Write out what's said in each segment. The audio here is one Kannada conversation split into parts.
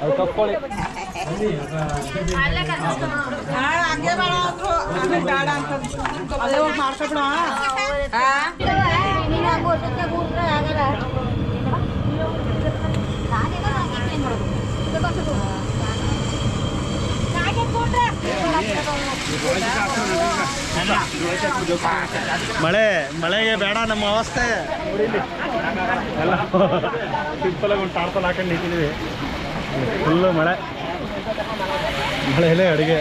ಅದು ಕಪ್ಕೊಳ್ಳಿ ಹಂಗೆ ಬೇಡ ಅಂದ್ರು ಆಮೇಲೆ ಬೇಡ ಅಂತ ಅಲ್ಲೇ ಹೋಗಿ ಮಾಡ್ಕೊಬಿಡ ನೀನು ಹಂಗ ವರ್ಷಕ್ಕೆ ಕೂತ್ರೆ ಆಗಲ್ಲ ನಾನೇನೋ ಹಂಗೆ ಕ್ಲೀನ್ ಮಾಡೋದು ಇದಕ್ಕೊಂದು ನಾನೇ ಕೂತ್ರೆ ಮಳೆ ಮಳೆಗೆ ಬೇಡ ನಮ್ಮ ಅವಸ್ಥೆ. ಎಲ್ಲ ಸಿಂಪಲ್ ಆಗಿ ಒಂದು ಟಾರ್ಪಲ್ ಹಾಕೊಂಡು ನಿಂತಿದ್ದೀವಿ. ಫುಲ್ಲು ಮಳೆ. ಮಳೆಯಲ್ಲೇ ಅಡುಗೆ.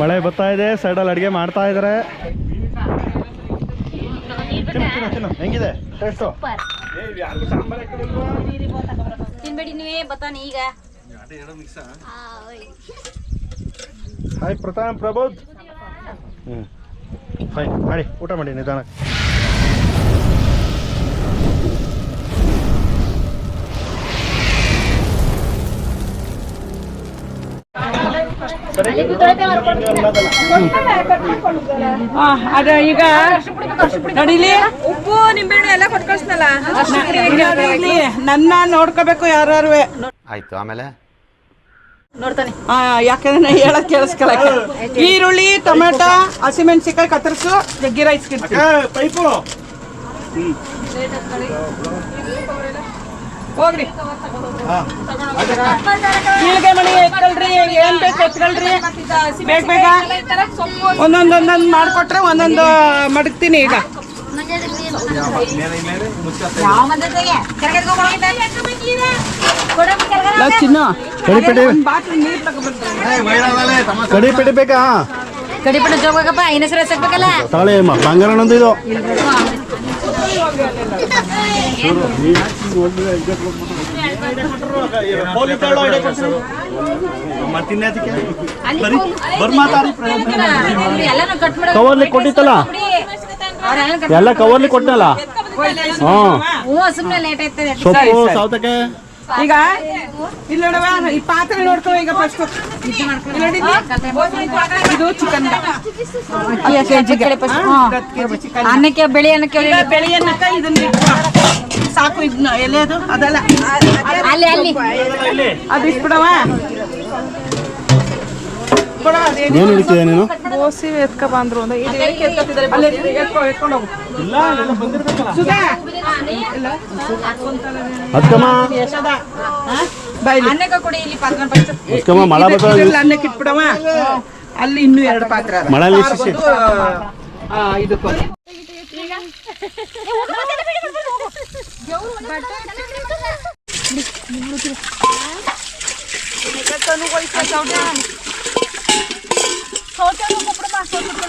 ಮಳೆ ಬರ್ತಾ ಇದೆ ಸೈಡಲ್ಲಿ ಅಡುಗೆ ಮಾಡ್ತಾ ಇದ್ದಾರೆ ಹೆಂಗಿದೆ? ಟೇಸ್ಟು ತಿನ್ಬೇಡಿ ನೀವೇ ಬತ್ತಾನೆ ಈಗ. ಹಾಯ್. ಪ್ರತಾಪ್ ಪ್ರಬೋಧ್ ಹ್ಮ್. ಫೈನ್ ಮಾಡಿ ಊಟ ಮಾಡಿ ನಿಧಾನ. ಅದ ಈಗ ನಡಿಲಿ? ಉಪ್ಪು ನಿಂಬೆಹಣ್ಣು ಎಲ್ಲ ಕೊಟ್ಟು ಕಳ್ಸ್ನಲ್ಲ ನಡಿಲಿ. ನನ್ನ ನೋಡ್ಕೋಬೇಕು ಯಾರು. ಆಯ್ತು ಆಮೇಲೆ? ಯಾಕಂದ್ರೆ ಹೇಳಕ್ ಕೇಳಿಸ್ಕೊಳ ಈರುಳ್ಳಿ ಟೊಮೆಟೊ ಹಸಿಮೆಣಸಿಕಾಯಿ ಕತ್ತರಿಸು ಜಗ್ಗಿ ರೈಸ್ ಒಂದೊಂದೊಂದೊಂದ್ ಪೈಪು. ಹೋಗ್ರಿ. ಹಾಂ. ಜೀರಿಗೆ ಮಣಿ ಎತ್ಕೊಳ್ರಿ ಏನ್ ಬೇಕು ಎತ್ಕೊಳ್ರಿ. ಬೇಗ ಬೇಗ. ಒಂದೊಂದು ಒಂದೊಂದ್ ಮಾಡ್ಕೊಟ್ರೆ ಒಂದೊಂದು ಮಡಗ್ತೀನಿ ಈಗ. ಚಿನ್ನು. ಕಡಿಪೆಡಿ ಕಡಿಪೆಡಿ ಬೇಕಾ? ಕಡಿಪಿಡಿ ಜೋಗಪ್ಪ ಐನ ಹೆಸರು ಹಾಕ್ಬೇಕಲ್ಲ ತಾಳೆ ಅಮ್ಮ ಬಂಗಾರನೊಂದು ಇದು. ಕವರ್ಲಿ ಕೊಟ್ಟಿತ್ತಲ್ಲ? ಎಲ್ಲ ಕವರ್ಲಿ ಕೊಟ್ಟಲ್ಲ ಹಾ. ಹ್ಞೂ ಸೊಪ್ಪು ಸೌತೆಕಾಯಿ. ಈಗ ಇಲ್ಲಿ ನೋಡವ ಈ ಪಾತ್ರೆ ನೋಡ್ಕೋ ಈಗ ಫಸ್ಟ್ ಇದು ಚಿಕನ್ ಅನ್ನಕ್ಕೆ ಬೆಳೆ ಅನ್ನಕ್ಕೆ ಬೆಳೆಯನ್ನಕ್ಕ ಇದನ್ನ. ಸಾಕು ಇದನ್ನ ಎಲೆದು ಅದಲ್ಲ. ಅಲ್ಲಿ ಅಲ್ಲಿ. ಅದು ಇಟ್ಬಿಡವ ಬಿಡ ಅದೇನು ಏನು ಹಿಡಿತಿದೆ ನೀನು? ಗೋಸಿ ಎತ್ಕ ಬಂದ್ರು ಇದು ಏಕೆ ಎತ್ಕೊತಿದ್ದಾರೆ ಅಲ್ಲಿ ಎತ್ಕೊ ಎತ್ಕೊಂಡು ಹೋಗು. ಸುಧಾ! ಅದ್ಕಮ್ಮ ಯಶೋದ ಬೈಲಿ ಅನ್ನಕ್ಕೆ ಕೊಡಿ ಇಲ್ಲಿ ಪಾತ್ರ ಪಂಚ ಮಳೆ ಇಲ್ಲ ಅನ್ನಕ್ಕೆ ಇಟ್ಬಿಡವ? ಅಲ್ಲಿ ಇನ್ನು ಎರಡು ಪಾತ್ರೆ ಅದ. Sote no compro más, sote por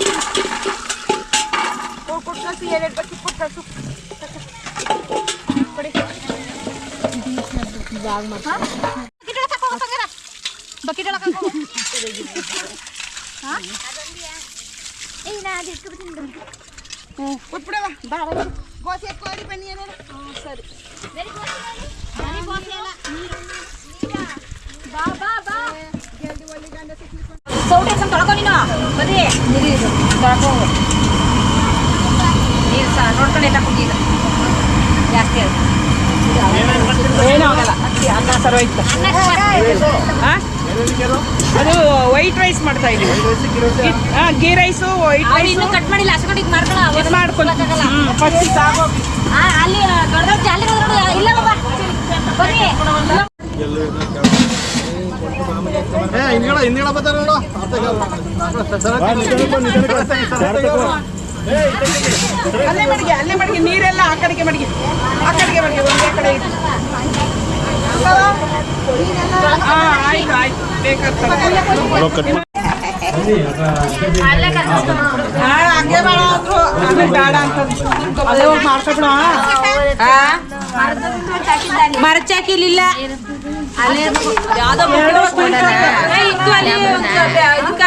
Por cortar si el herba que cortar su. Bakit na lang ako. Ha? Eh, na-adit ba din? Oh, putpura ba? Bara. Gosi at kori pa niya na. Oh, sorry. Dari gosi na ni. Dari gosi na. Ba, ba, ba. Geldi wali ganda sa ಸೌಟೆ ಸ್ವಲ್ಪ ತೊಳ್ಕೊ ನೀನು. ಬರೀ ನೀರು ತೊಳ್ಕೊ ನೀರು ಸಹ ನೋಡ್ಕೊಂಡು ಎಲ್ಲ ಈಗ ಜಾಸ್ತಿ ಅದು ಏನೂ ಆಗಲ್ಲ. ಅಕ್ಕಿ ಅನ್ನ ಸರ್ ಹೋಯ್ತು? ಅದು ವೈಟ್ ರೈಸ್ ಮಾಡ್ತಾ ಇದೀವಿ. ಹಾ ಗೀ ರೈಸು ವೈಟ್ ರೈಸ್ ಇನ್ನೂ ಕಟ್ ಮಾಡಿಲ್ಲ. ಅಷ್ಟೊಂದು ಈಗ ಮಾಡ್ಕೊಳ್ಳೋ ಮಾಡ್ಕೊಂಡು ಫಸ್ಟ್ ಅಲ್ಲಿ ದೊಡ್ಡ ಜಾಲಿ ನೋಡು ಇಲ್ಲ ಬಾಬಾ ಬನ್ನಿ ಅಲ್ಲೇ ಮಡಿಗೆ ಅಲ್ಲೇ ಮಡಿಗೆ, ನೀರೆಲ್ಲ ಆ ಕಡೆಗೆ ಮಡಿಗೆ. ಆ ಕಡೆಗೆ ಮಡಿಗೆ, ಒಂದೇ ಕಡೆ ಇದೆ ಆಯ್ತು ಆಯ್ತು. ಬೇಕಾಗ್ತದೆ. ಬೇಡ ಅಂತ ಅದೇ ಹೋಗಿ ಮಾಡ್ಕೊಬಿಡ ಮರಚಾಕಿಲಿಲ್ಲ ಅಲ್ಲೇ ಯಾವ್ದೋ ಇತ್ತು ಅಲ್ಲಿ ಇದಕ್ಕ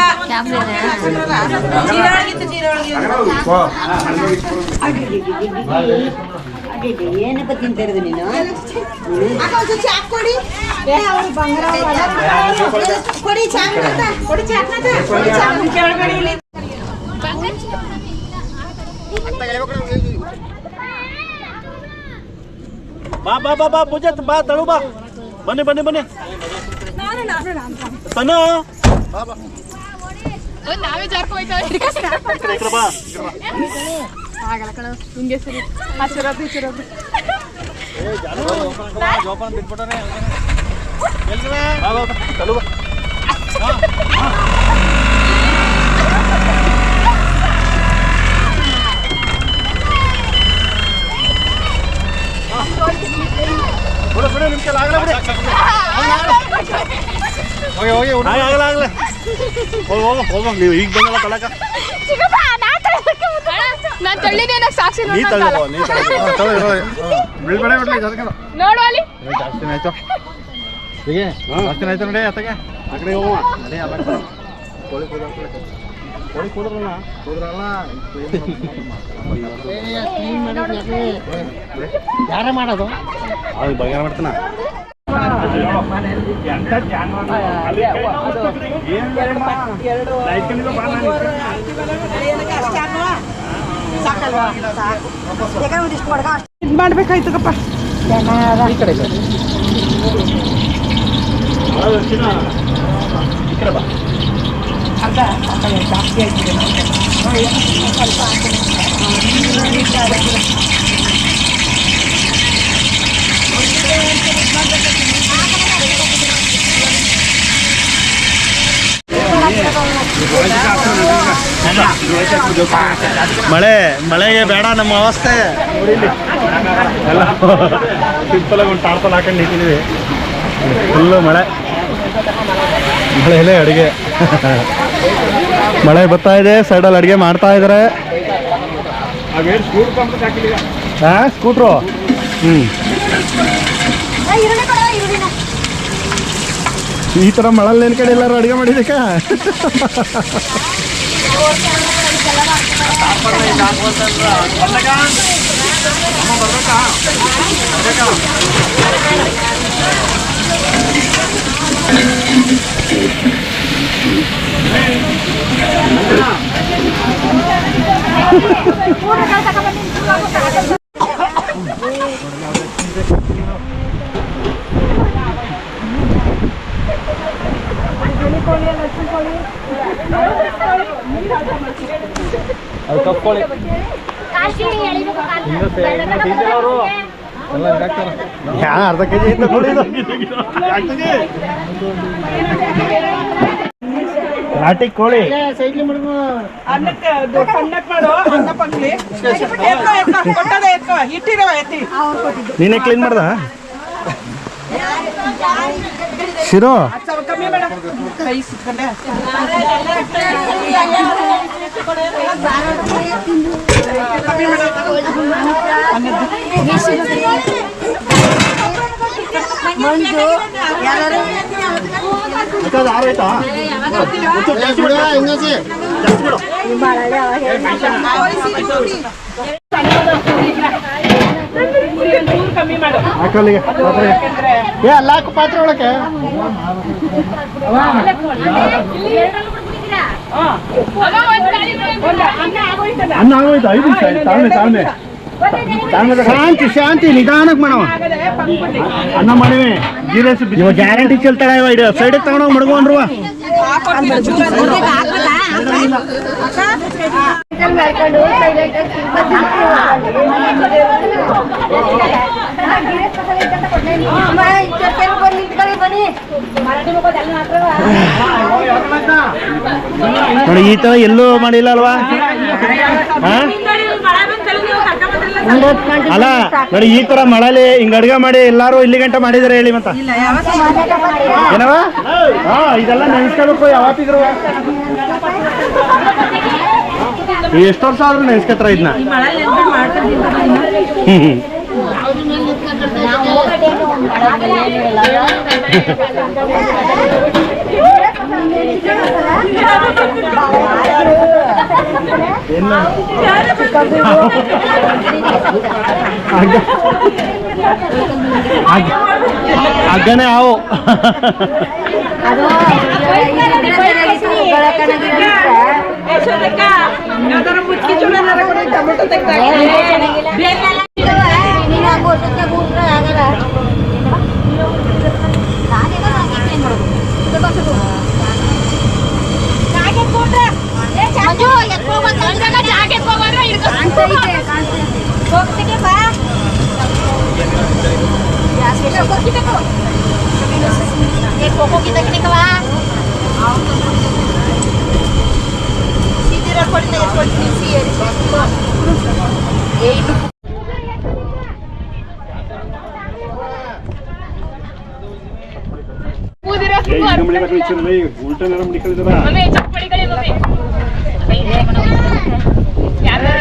ಜೀರೊಳಗಿತ್ತು ಜೀರೊಳಗೆ ಏನಪ್ಪ ತಿಂತಿರೋದು ನೀನು ಕೊಡಿ ಚಾಕ್ಲೇಟ್ ಕೊಡಿ ಬಾ ಬಾ ಬಾ ಬಾ ಪೂಜತ್ ಬಾ ತಳು ಬಾ ಬನ್ನಿ ಬನ್ನಿ ಬನ್ನಿ ತನು ನಾವೇ ಜಾರ್ಕೋಯ್ತಾ ಈ ಬಾ ಈ ಕಡೆ ಬಾ ಬಿಡು ನಿಮ್ ಕೈಲಿ ಆಗಲ್ಲ ಬಿಡಿ. ಹೋಗಿ ಹೋಗಿ ಆಗಲ್ಲ ಆಗಲ್ಲ ಹೋಗಿ ಹೋಗು ಹೋಗು ನೀವು ಈಗ ಬಂದಲ್ಲ ತಳಕ ನಾನು ತಳ್ಳಿದೇನ ಸಾಕ್ಷಿ ನೀ ತಳ್ಳು ನೀ ತಳ್ಳು ಬೀಳ್ಬೇಡ ಬಿಡ್ಲಿ ನೋಡು ಅಲ್ಲಿ. ಜಾಸ್ತಿನೇ ಆಯ್ತು. ಹೀಗೆ? ಜಾಸ್ತಿನೇ ಆಯ್ತು ನೋಡಿ ಅತ್ತಗೆ. ಆ ಕಡೆ ಹೋಗುವ. ಅದೇ ಅಲ್ಲ ಕೋಳಿ ಕೂದ ಕೋಳಿ ಕೂದ್ರಲ್ಲ. ಕೂದ್ರಲ್ಲ ಯಾರೇ ಮಾಡೋದು? ಅದು ಬಗೆಹರ ಮಾಡ್ತಾನ. ಇದು ಜಾಸ್ತಿ ಆಯ್ತಿದೆ ಮಳೆ, ಮಳೆಗೆ ಬೇಡ ನಮ್ಮ ಅವಸ್ಥೆ. ನೋಡಿ ಎಲ್ಲ ಸಿಂಪಲ್ ಆಗಿ ಒಂದು ಟಾರ್ಪಲ್ ಹಾಕೊಂಡು ನಿಂತಿದ್ದೀವಿ. ಫುಲ್ಲು ಮಳೆ. ಮಳೆಯಲ್ಲೇ ಅಡುಗೆ. ಮಳೆ ಬರ್ತಾ ಇದೆ, ಸೈಡಲ್ಲಿ ಅಡುಗೆ ಮಾಡ್ತಾ ಇದ್ದಾರೆ ಹಾಂ ಸ್ಕೂಟ್ರು? ಹ್ಞೂ ಈ ಥರ ಮಳಲ್ಲಿ ಏನು ಕಡೆ ಎಲ್ಲಾರು ಅಡುಗೆ ಮಾಡಿದಕ್ಕ ಅದು ಕಪ್ಕೊಳ್ಳಿ ಯಾ ಅರ್ಧ ಕೆ ಜಿ ಇತ್ತು ನೋಡಿ ನಾಟಿ ಕೋಳಿ. ಅನ್ನಕ್ಕೆ ಅದು ಸಣ್ಣಕ್ಕೆ ಮಾಡು ಅನ್ನ ಪಂಕ್ಲಿ. ಎತ್ಕೋ ಎತ್ಕೋ ಕೊಟ್ಟದೆ ಎತ್ಕೋ ಇಟ್ಟಿರೋ ಎತ್ತಿ. ನೀನೇ ಕ್ಲೀನ್ ಮಾಡ್ದ? ಶಿರೋ. ಮಂಜು ಕಮ್ಮಿ ಬೇಡ. ಕೈ ಸಿಕ್ಕೊಂಡೆ ಕಮ್ಮಿ ಬೇಡ. ಅದು ಆರೋಯ್ತಾ ಚೂರು ಕಮ್ಮಿ ಮಾಡು ಹಾಕಲ್ಲಿಗೆ ಏ ಅಲ್ಲ ಹಾಕು ಪಾತ್ರೆ ಒಳಕ್ಕೆ. ಅನ್ನ ಆಗೋಯ್ತು ಐದು ನಿಮಿಷ ತಾಳ್ಮೆ ತಾಳ್ಮೆ. ಶಾಂತಿ ಶಾಂತಿ ನಿಧಾನಕ್ಕೆ ಮಾಡವ ಅನ್ನ ಮಾಡಿವೆ ಜೀರೆ ಇವಾಗ ಗ್ಯಾರಂಟಿ ಚೆಲ್ತಾಳೆ ಇವ ಇಡ ಸೈಡಿಗೆ ತಗೊಂಡೋಗಿ ಮಡ್ಕೊಂಡ್ರುವ ನೋಡಿ ಈ ತರ ಎಲ್ಲೂ ಮಾಡಿಲ್ಲ ಅಲ್ವಾ ಹಾ ಅಲ್ಲ ನೋಡಿ ಈ ತರ ಮಳಲಿ ಹಿಂಗ್ ಅಡ್ಗೆ ಮಾಡಿ ಎಲ್ಲಾರು ಇಲ್ಲಿ ಗಂಟ ಮಾಡಿದಾರೆ ಹೇಳಿ ಮತ್ತ. ಏನವ? ಹಾ ಇದೆಲ್ಲ ನೆನ್ಸ್ಕೋಬೇಕು ಯಾವತ್ತಿದ್ರು. ಎಷ್ಟು ವರ್ಷ ಆದ್ರೂ ನೆನ್ಸ್ಕತ್ರ ಇದನ್ನ ಹ್ಮ್ Thank you. ಏನು ಹಗ್ಗ ಹಗ್ಗ- ಹಗ್ಗನೇ ಹಾವು ಯಾವ್ದಾರ ಮುಚ್ಕಿ ಚೂಡಾರ ಕೊಡಿ ಟೊಮೆಟೊ ತೆಗ್ದು Kita ya, Pak? Ya, sekitar kok kita kok. Ya, kok kita ke, Pak? Sini rapat ini, rapat ini sih ya. Ya, itu. उल्टा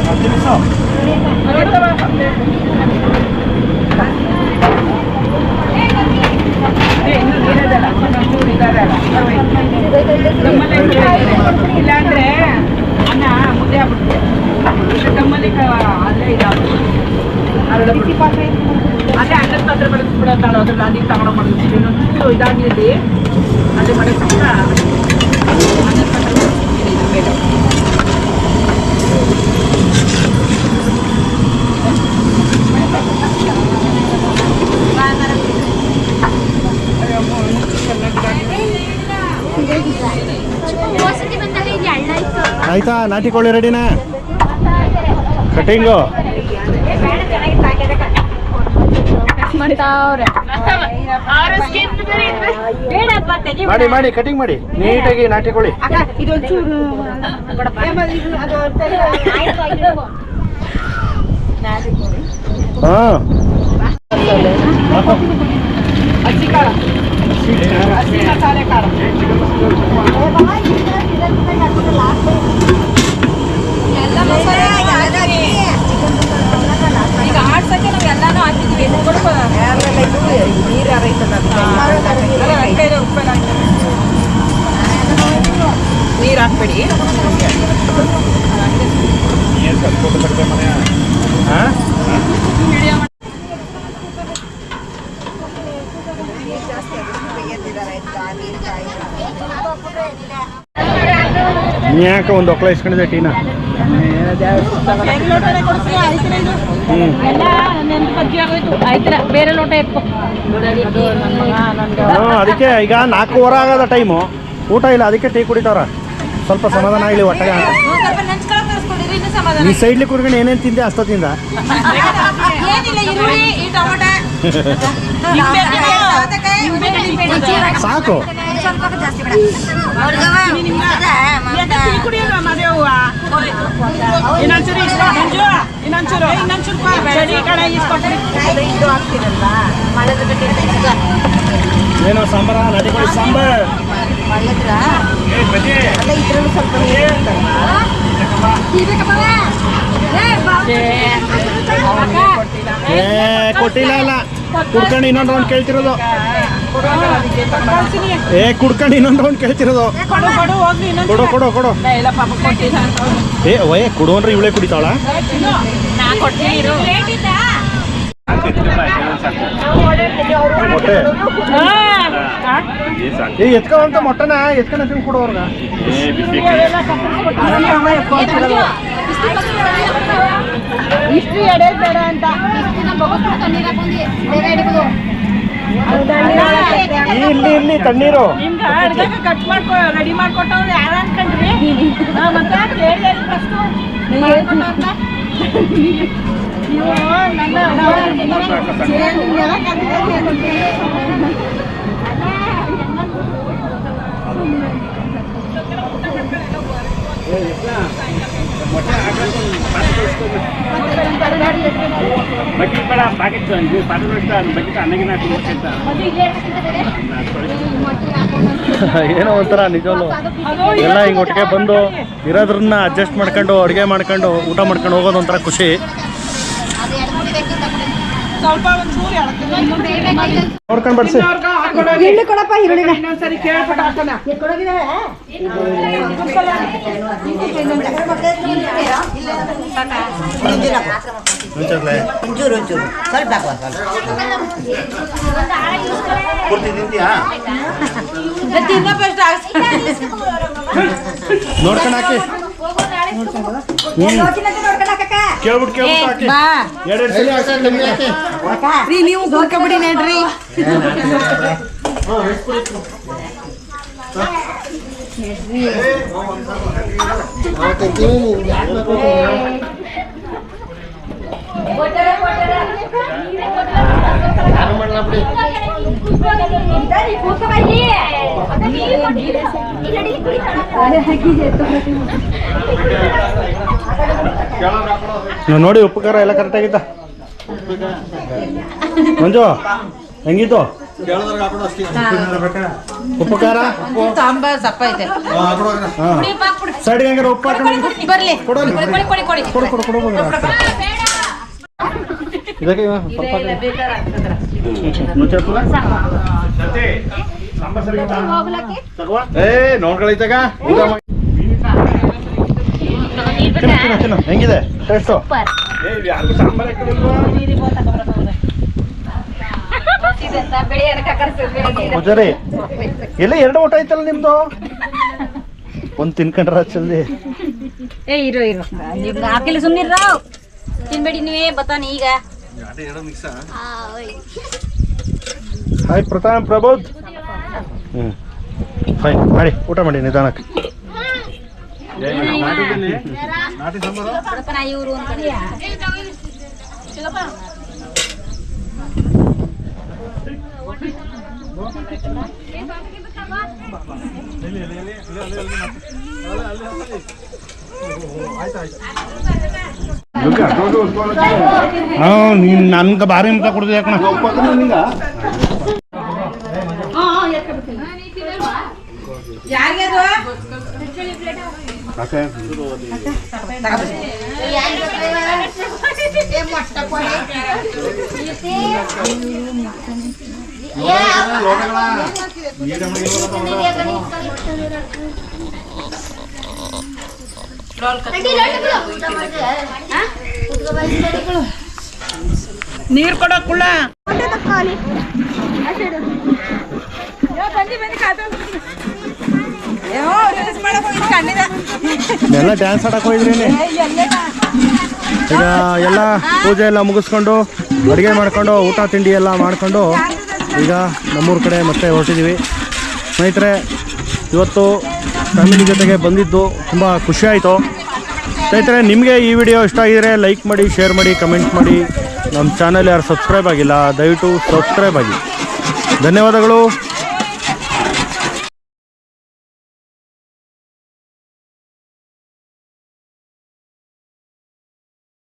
ಹಾಕಿನಿ ಸಾಕು ಇಲ್ಲಾಂದ್ರೆ ಅನ್ನ ಮುದ್ದೆ ಆಗ್ಬಿಡುತ್ತೆ ಇದು ಅಲ್ಲೇ ಇದಾಗುತ್ತೆ ಅಲ್ಲೇ ಇದಾಗ್ಬಿಡುತ್ತೆ ಅದೇ ಅನ್ನದ ಪಾತ್ರೆ ಬಳಸ್ಬಿಡತ್ತಾಳ ಅದ್ರಲ್ಲಿ ಅದಕ್ಕೆ ತಗೊಂಡು ಮಾಡಿದ್ವಿ ಇನ್ನೊಂದು ಇದಾಗಿರಲಿ ಅದೇ ಮಾಡಿಸ್ಬಿಟ್ಟ ಆಯ್ತಾ, ನಾಟಿ ಕೋಳಿ ರೆಡಿನಾ? ಕಟಿಂಗು? ಮಾಡಿ ಮಾಡಿ, ಕಟಿಂಗ್ ಮಾಡಿ. ನೀಟಾಗಿ ನಾಟಿ ಕೋಳಿ. ಹಾಂ. ಹಸಿ ಖಾರ ಹಸಿ ಮಸಾಲೆ ಖಾರ ಎಲ್ಲ ಮಸಾಲೆ ಈಗ ಆಡ್ಸಕ್ಕೆ ನಾವು ಎಲ್ಲಾನು ಹಾಕಿದ್ವಿ ಕೊಡ್ಕೊ ನೀರು ಯಾರೈತಲ್ಲ ನೀರು ಹಾಕ್ಬೇಡಿ ಹಾಂ ನೀ ಒಂದು ಒಕ್ಕಳ ಇಸ್ಕೊಂಡಿದೆ ಟೀನಾ? ಅದಕ್ಕೆ ಈಗ ನಾಲ್ಕೂವರೆ ಆಗದ ಟೈಮು. ಊಟ ಇಲ್ಲ, ಅದಕ್ಕೆ ಟೀ ಕುಡಿತಾವ್ರ. ಸ್ವಲ್ಪ ಸಮಾಧಾನ ಆಗಲಿ ಒಟ್ಟಾಗ. ಈ ಸೈಡ್ಲಿ ಕುಡ್ಕೊಂಡು ಏನೇನು ತಿಂದೆ ಅಷ್ಟೊತ್ತಿಂದ? ಏನಿಲ್ಲ ಈರುಳ್ಳಿ ಈ ಟೊಮೊಟೊ ನಿಂಬೆ ಸೌತೆಕಾಯಿ, ನಿಂಬೆಕಾಯಿ. ಸಾಕು ಸ್ವಲ್ಪ ಜಾಸ್ತಿ ಬೇಡ ಎಂತ ಟೀ ಕುಡಿಯೋಲ್ವಾ ಮದುವೆವ್ವ? ಇನ್ನೊಂಚೂರು ಇಸ್ಕೊ, ಮಂಜು, ಇನ್ನೊಂಚೂರು ಇನ್ನೊಂಚೂರು ಕೊ, ಚಳಿ ಕಡೆ ಇಸ್ಕೊಟ್ರಿ. ಇದು ಹಾಕ್ತೀರಲ್ಲ ಏನೋ ಸಾಂಬಾರ ನಾಟಿ ಕೋಳಿ ಸಾಂಬಾರ್ ಏ, ಬಜ್ಜಿ. ಏ ಕೊಟ್ಟಿಲ್ಲ ಅಲ್ಲ ಕುಡ್ಕೊಂಡು ಇನ್ನೊಂದು ರೌಂಡ್ ಕೇಳ್ತಿರೋದು ಏ ಕುಡ್ಕೊಂಡು ಇನ್ನೊಂದು ರೌಂಡ್ ಕೇಳ್ತಿರೋದು ಕೊಡು ಕೊಡು ಹೋಗ್ಲಿ ಇನ್ನೊಂದು ಕೊಡು. ಏ ಒಯ್ ಕೊಡು ಅಂದ್ರೆ ಇವಳೇ ಕುಡಿತಾಳ ಎತ್ಕೊಂತ ನಾ ಕೊಡ್ತೀನಿ ಇರು. ಮೊಟ್ಟೆ ಹಾ. ಏ ಎತ್ಕೊ ಅಂತ ಮೊಟ್ಟನ ಎತ್ಕೊಂಡು ಕೊಡೋರ್ಗ ಇಷ್ಟು ಎಡೆ ಬೇಡ ಅಂತ. ಇಲ್ಲಿ ಇಲ್ಲಿ ತಣ್ಣೀರು. ನಿಮ್ಗೆ ಕಟ್ ಮಾಡ್ಕೊ ರೆಡಿ ಮಾಡ್ಕೊಟ್ಟವ್ರು ಯಾರು ಅನ್ಕೊಂಡ್ರಿ? ಮತ್ತೆ ಹೇಳಿ ಅಂತ. ನೀವು ನನ್ನ ಬೇಡ ಪ್ಯಾಕೆಟ್ ಅನ್ನಗಿನ ಏನೋ ಒಂಥರ ನಿಜವಲ್ಲ ಎಲ್ಲ ಹಿಂಗೆ ಒಟ್ಟಿಗೆ ಬಂದು ಇರೋದ್ರನ್ನ ಅಡ್ಜಸ್ಟ್ ಮಾಡ್ಕೊಂಡು ಅಡುಗೆ ಮಾಡ್ಕೊಂಡು ಊಟ ಮಾಡ್ಕೊಂಡು ಹೋಗೋದು ಒಂಥರ ಖುಷಿ. ನೋಡ್ಕೊಂಡು ಬಡಿಸಿ ಈರುಳ್ಳಿ ಕೊಡಪ್ಪ ಈರುಳ್ಳಿನ ಇನ್ನೊಂದ್ಸರಿ ಕೇಳ್ಬಿಟ್ಟು ಹಾಕೋಣ. ಒಂಚೂರು ಒಂಚೂರು ಸ್ವಲ್ಪ ಹಾಕುವ ನೋಡ್ಕೊಂಡು ಹಾಕಿ. ಕೇಳ್ಬಿಟ್ಟು ಕೇಳ್ಬಿಟ್ಟು ಹಾಕಿ ಎರಡೆರಡು ಸಲ ಹಾಕಿ ನೀವು ಕೂತ್ಕೊಬಿಡಿ ನೋಡ್ರಿ ನಾವು ನೋಡಿ ಉಪಕಾರ ಖಾರ ಎಲ್ಲ ಕರೆಕ್ಟ್ ಆಗಿತ್ತ ಮಂಜು ಹೆಂಗಿತ್ತು ಉಪ್ಪು ಖಾರ ಸಾಂಬ ಸಪ್ಪ ಐತೆ ಸೈಡ್ಗೆ ಹಂಗಾರೆ ಉಪ್ಪು ಹಾಕೊಂಡು ಕೊಡಿ ಕೊಡಿ ಕೊಡಿ. ಕೊಡು ಕೊಡು ಕೊಡು ಮಗ. ಇದಕ್ಕೆ? ಏ. ಹೆಂಗಿದೆ? ಟೇಸ್ಟು? ಪೂಜಾರಿ ಎಲ್ಲ ಎರಡು ಊಟ ಐತಲ್ಲ ನಿಮ್ದು? ಒಂದ್ ತಿನ್ಕೊಂಡ್ರ ಚಲ್ದಿ ಏ ಇರೋ ಇರೋ. ನೀವು ಹಾಕಿಲ್ಲ ಸುಮ್ಮನಿರ ತಿನ್ಬೇಡಿ ನೀವೇ ಬತ್ತಾನೆ ಈಗ. ಹಾಯ್ ಪ್ರತಾಪ್ ಪ್ರಬೋಧ್ ಹ್ಮ್ ಫೈನ್ ಮಾಡಿ ಊಟ ಮಾಡಿ ನಿಧಾನಕ್ಕೆ. ಹಾ ನೀನ್ ನನ್ಗೆ ಭಾರಿ ಮುಖ ಕೊಡ್ದು ಯಾಕಣ ಯಾರಿಗೆ ಅದು ನೀರು ಕೊಡೋ ಕುಳ್ಳ ಎಲ್ಲ ಡ್ಯಾನ್ಸ್ ಆಡಕ್ ಹೋಗಿದ್ರೇನೆ ಈಗ ಎಲ್ಲ ಪೂಜೆ ಎಲ್ಲ ಮುಗಿಸ್ಕೊಂಡು ಅಡುಗೆ ಮಾಡ್ಕೊಂಡು ಊಟ ತಿಂಡಿ ಎಲ್ಲ ಮಾಡ್ಕೊಂಡು ಈಗ ನಮ್ಮೂರ ಕಡೆ ಮತ್ತೆ ಹೊರಟಿದ್ದೀವಿ ಸ್ನೇಹಿತರೆ ಇವತ್ತು ಫ್ಯಾಮಿಲಿ ಜೊತೆಗೆ ಬಂದಿದ್ದು ತುಂಬ ಖುಷಿ ಆಯಿತು. ಸ್ನೇಹಿತರೆ, ನಿಮಗೆ ಈ ವಿಡಿಯೋ ಇಷ್ಟ ಆಗಿದರೆ ಲೈಕ್ ಮಾಡಿ, ಶೇರ್ ಮಾಡಿ, ಕಮೆಂಟ್ ಮಾಡಿ. ನಮ್ಮ ಚಾನಲ್ ಯಾರು ಸಬ್ಸ್ಕ್ರೈಬ್ ಆಗಿಲ್ಲ, ದಯವಿಟ್ಟು ಸಬ್ಸ್ಕ್ರೈಬ್ ಆಗಿ. ಧನ್ಯವಾದಗಳು.